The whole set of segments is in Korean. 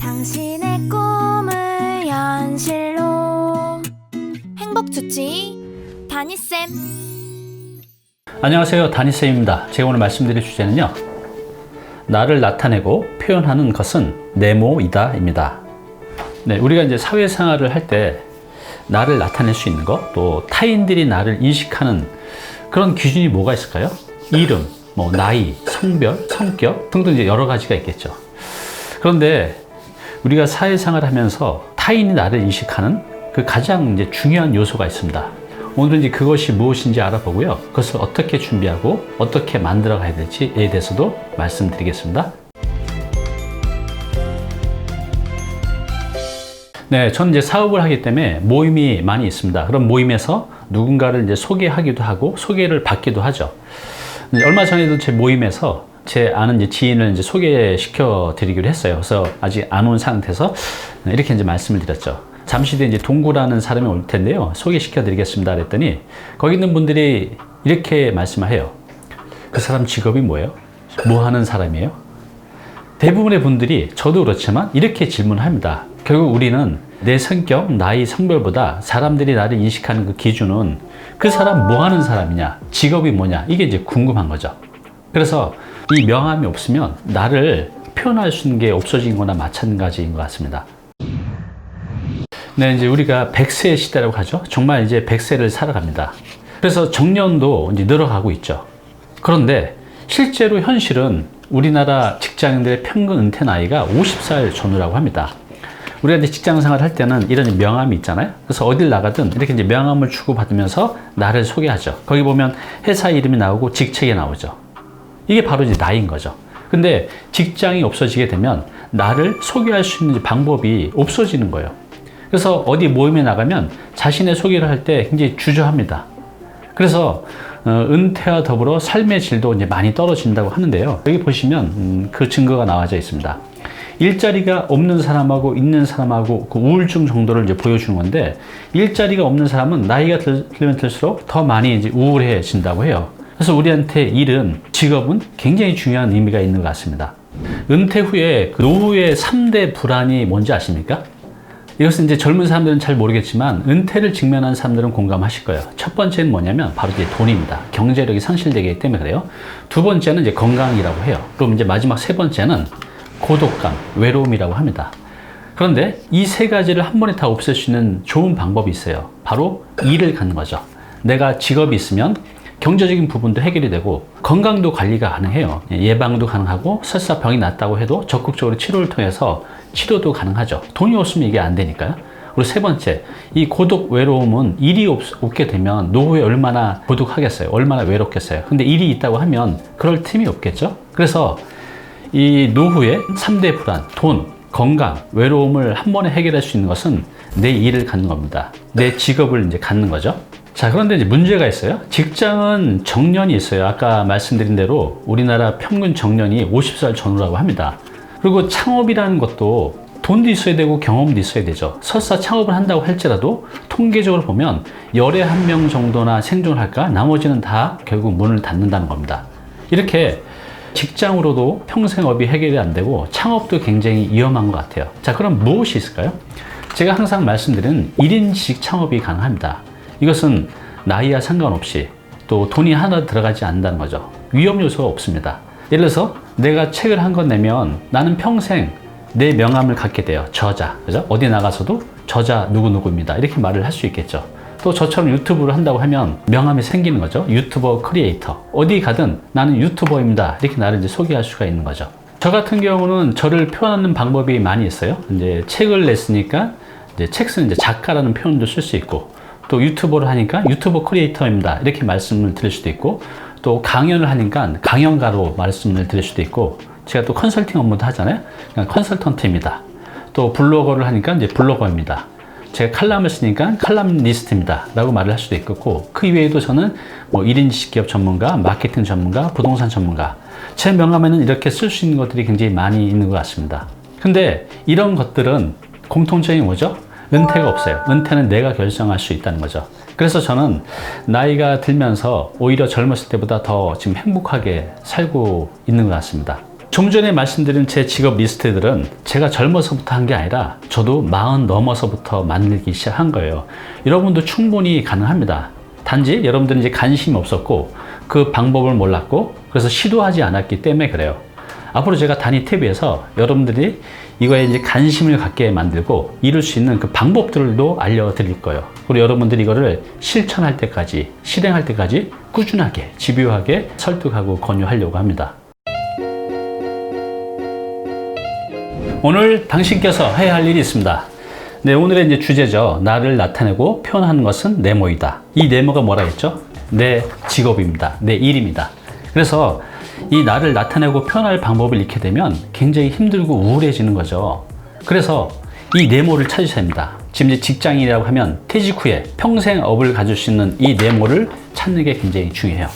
당신의 꿈을 현실로 행복 주치 다니쌤 안녕하세요. 다니쌤입니다. 제가 오늘 말씀드릴 주제는요. 나를 나타내고 표현하는 것은 네모이다 입니다. 네, 우리가 이제 사회생활을 할 때 나를 나타낼 수 있는 것, 또 타인들이 나를 인식하는 그런 기준이 뭐가 있을까요? 이름, 뭐 나이, 성별, 성격 등등 이제 여러 가지가 있겠죠. 그런데 우리가 사회생활을 하면서 타인이 나를 인식하는 그 가장 이제 중요한 요소가 있습니다. 오늘은 이제 그것이 무엇인지 알아보고요. 그것을 어떻게 준비하고 어떻게 만들어 가야 될지에 대해서도 말씀드리겠습니다. 네, 저는 이제 사업을 하기 때문에 모임이 많이 있습니다. 그런 모임에서 누군가를 이제 소개하기도 하고 소개를 받기도 하죠. 이제 얼마 전에도 제 모임에서 제 아는 이제 지인을 이제 소개시켜 드리기로 했어요. 그래서 아직 안 온 상태에서 이렇게 이제 말씀을 드렸죠. 잠시 뒤에 이제 동구라는 사람이 올 텐데요. 소개시켜 드리겠습니다. 그랬더니 거기 있는 분들이 이렇게 말씀을 해요. 그 사람 직업이 뭐예요? 뭐 하는 사람이에요? 대부분의 분들이 저도 그렇지만 이렇게 질문합니다. 결국 우리는 내 성격, 나이, 성별보다 사람들이 나를 인식하는 그 기준은 그 사람 뭐 하는 사람이냐, 직업이 뭐냐, 이게 이제 궁금한 거죠. 그래서 이 명함이 없으면 나를 표현할 수 있는 게 없어진 거나 마찬가지인 것 같습니다. 네, 이제 우리가 100세 시대라고 하죠. 정말 이제 100세를 살아갑니다. 그래서 정년도 이제 늘어가고 있죠. 그런데 실제로 현실은 우리나라 직장인들의 평균 은퇴 나이가 50살 전후라고 합니다. 우리가 이제 직장 생활 할 때는 이런 명함이 있잖아요. 그래서 어딜 나가든 이렇게 이제 명함을 주고받으면서 나를 소개하죠. 거기 보면 회사 이름이 나오고 직책이 나오죠. 이게 바로 이제 나인 거죠. 근데 직장이 없어지게 되면 나를 소개할 수 있는 방법이 없어지는 거예요. 그래서 어디 모임에 나가면 자신의 소개를 할 때 굉장히 주저합니다. 그래서 어, 은퇴와 더불어 삶의 질도 이제 많이 떨어진다고 하는데요. 여기 보시면 음, 그 증거가 나와져 있습니다. 일자리가 없는 사람하고 있는 사람하고 그 우울증 정도를 이제 보여주는 건데 일자리가 없는 사람은 나이가 들, 들면 들수록 더 많이 이제 우울해진다고 해요. 그래서 우리한테 일은 직업은 굉장히 중요한 의미가 있는 것 같습니다. 은퇴 후에 그 노후의 3대 불안이 뭔지 아십니까? 이것은 이제 젊은 사람들은 잘 모르겠지만 은퇴를 직면한 사람들은 공감하실 거예요. 첫 번째는 뭐냐면 바로 이제 돈입니다. 경제력이 상실되기 때문에 그래요. 두 번째는 이제 건강이라고 해요. 그럼 이제 마지막 세 번째는 고독감, 외로움이라고 합니다. 그런데 이 세 가지를 한 번에 다 없앨 수 있는 좋은 방법이 있어요. 바로 일을 갖는 거죠. 내가 직업이 있으면 경제적인 부분도 해결이 되고 건강도 관리가 가능해요. 예방도 가능하고 설사 병이 났다고 해도 적극적으로 치료를 통해서 치료도 가능하죠. 돈이 없으면 이게 안 되니까요. 그리고 세 번째, 이 고독 외로움은 일이 없, 게 되면 노후에 얼마나 고독하겠어요? 얼마나 외롭겠어요? 근데 일이 있다고 하면 그럴 틈이 없겠죠? 그래서 이 노후의 3대 불안, 돈, 건강, 외로움을 한 번에 해결할 수 있는 것은 내 일을 갖는 겁니다. 내 직업을 이제 갖는 거죠. 자, 그런데 이제 문제가 있어요. 직장은 정년이 있어요. 아까 말씀드린 대로 우리나라 평균 정년이 50살 전후라고 합니다. 그리고 창업이라는 것도 돈도 있어야 되고 경험도 있어야 되죠. 설사 창업을 한다고 할지라도 통계적으로 보면 열에 한 명 정도나 생존을 할까? 나머지는 다 결국 문을 닫는다는 겁니다. 이렇게 직장으로도 평생업이 해결이 안 되고 창업도 굉장히 위험한 것 같아요. 자, 그럼 무엇이 있을까요? 제가 항상 말씀드리는 1인식 창업이 가능합니다. 이것은 나이와 상관없이 또 돈이 하나 들어가지 않는다는 거죠. 위험 요소가 없습니다. 예를 들어서 내가 책을 한 권 내면 나는 평생 내 명함을 갖게 돼요. 저자. 그죠? 어디 나가서도 저자 누구누구입니다. 이렇게 말을 할 수 있겠죠. 또 저처럼 유튜브를 한다고 하면 명함이 생기는 거죠. 유튜버 크리에이터. 어디 가든 나는 유튜버입니다. 이렇게 나를 이제 소개할 수가 있는 거죠. 저 같은 경우는 저를 표현하는 방법이 많이 있어요. 이제 책을 냈으니까 이제 책 쓰는 이제 작가라는 표현도 쓸 수 있고 또 유튜버를 하니까 유튜버 크리에이터입니다. 이렇게 말씀을 드릴 수도 있고 또 강연을 하니까 강연가로 말씀을 드릴 수도 있고 제가 또 컨설팅 업무도 하잖아요. 컨설턴트입니다. 또 블로거를 하니까 이제 블로거입니다. 제가 칼럼을 쓰니까 칼럼리스트입니다. 라고 말을 할 수도 있고, 그 이외에도 저는 뭐 1인식 기업 전문가, 마케팅 전문가, 부동산 전문가. 제 명함에는 이렇게 쓸 수 있는 것들이 굉장히 많이 있는 것 같습니다. 근데 이런 것들은 공통점이 뭐죠? 은퇴가 없어요. 은퇴는 내가 결정할 수 있다는 거죠. 그래서 저는 나이가 들면서 오히려 젊었을 때보다 더 지금 행복하게 살고 있는 것 같습니다. 좀 전에 말씀드린 제 직업 리스트들은 제가 젊어서부터 한 게 아니라 저도 마흔 넘어서부터 만들기 시작한 거예요. 여러분도 충분히 가능합니다. 단지 여러분들은 이제 관심이 없었고 그 방법을 몰랐고 그래서 시도하지 않았기 때문에 그래요. 앞으로 제가 단위 탭에서 여러분들이 이거에 이제 관심을 갖게 만들고 이룰 수 있는 그 방법들도 알려드릴 거예요. 그리고 여러분들이 이거를 실천할 때까지, 실행할 때까지 꾸준하게, 집요하게 설득하고 권유하려고 합니다. 오늘 당신께서 해야 할 일이 있습니다. 네, 오늘의 이제 주제죠. 나를 나타내고 표현하는 것은 네모이다. 이 네모가 뭐라 했죠? 내 직업입니다. 내 일입니다. 그래서 이 나를 나타내고 표현할 방법을 잃게 되면 굉장히 힘들고 우울해지는 거죠. 그래서 이 네모를 찾으셔야 합니다. 지금 이제 직장인이라고 하면 퇴직 후에 평생 업을 가질 수 있는 이 네모를 찾는 게 굉장히 중요해요.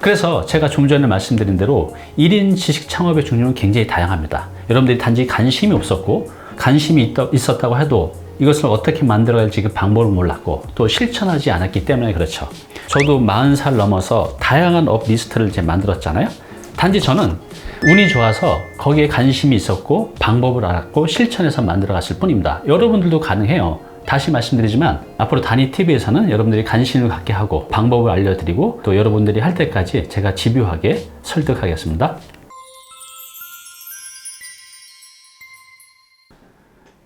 그래서 제가 좀 전에 말씀드린 대로 1인 지식 창업의 종류는 굉장히 다양합니다. 여러분들이 단지 관심이 없었고 관심이 있었다고 해도 이것을 어떻게 만들어야 할지 그 방법을 몰랐고 또 실천하지 않았기 때문에 그렇죠. 저도 40살 넘어서 다양한 업 리스트를 이제 만들었잖아요. 단지 저는 운이 좋아서 거기에 관심이 있었고 방법을 알았고 실천해서 만들어 갔을 뿐입니다. 여러분들도 가능해요. 다시 말씀드리지만 앞으로 단위 TV에서는 여러분들이 관심을 갖게 하고 방법을 알려드리고 또 여러분들이 할 때까지 제가 집요하게 설득하겠습니다.